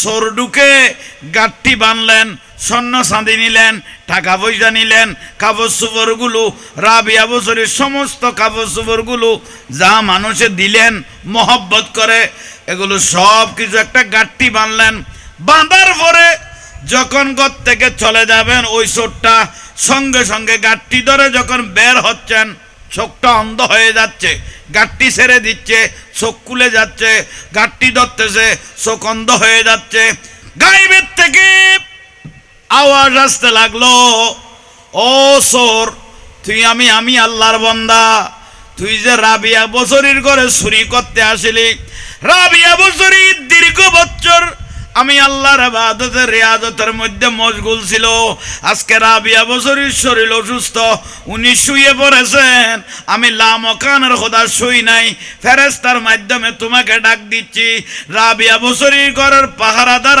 সোর ঢুকে গাঠটি বানলেন, স্বর্ণ চাঁদি নিলেন, টাকা পয়সা নিলেন কাপড় চোপড়গুলো, রাবিয়া বছরের সমস্ত কাপড় চোপড়গুলো যা মানুষে দিলেন, মহব্বত করে, এগুলো সব কিছু একটা গাঠটি বানলেন। বাঁধার পরে যখন ঘর থেকে চলে যাবেন, ওই চোরটা সঙ্গে সঙ্গে গাঠটি ধরে যখন বের হচ্ছেন চোখটা অন্ধ হয়ে যাচ্ছে গাঠটি ছেড়ে দিচ্ছে, চোখ খুলে যাচ্ছে গাঠটি ধরতেছে, চোখ অন্ধ হয়ে যাচ্ছে। গাইবের থেকে আওয়াজ আসতে লাগল, ও সোর, তুই আমি আমি আল্লাহর বন্দা। তুই যে রাবিয়া বছরের ঘরে চুরি করতে আসিলি, রাবিয়া বছর আমি আল্লাহর আবাদতের রিয়াজতের মধ্যে মশগুল ছিল। আজকে রাবিয়া বছরের শরীর অসুস্থ, উনি শুয়ে পড়েছেন। আমি লামকানের খোদা শুই নাই ফেরেস্তার মাধ্যমে তোমাকে ডাক দিচ্ছি। রাবিয়া বছরের ঘরের পাহারাদার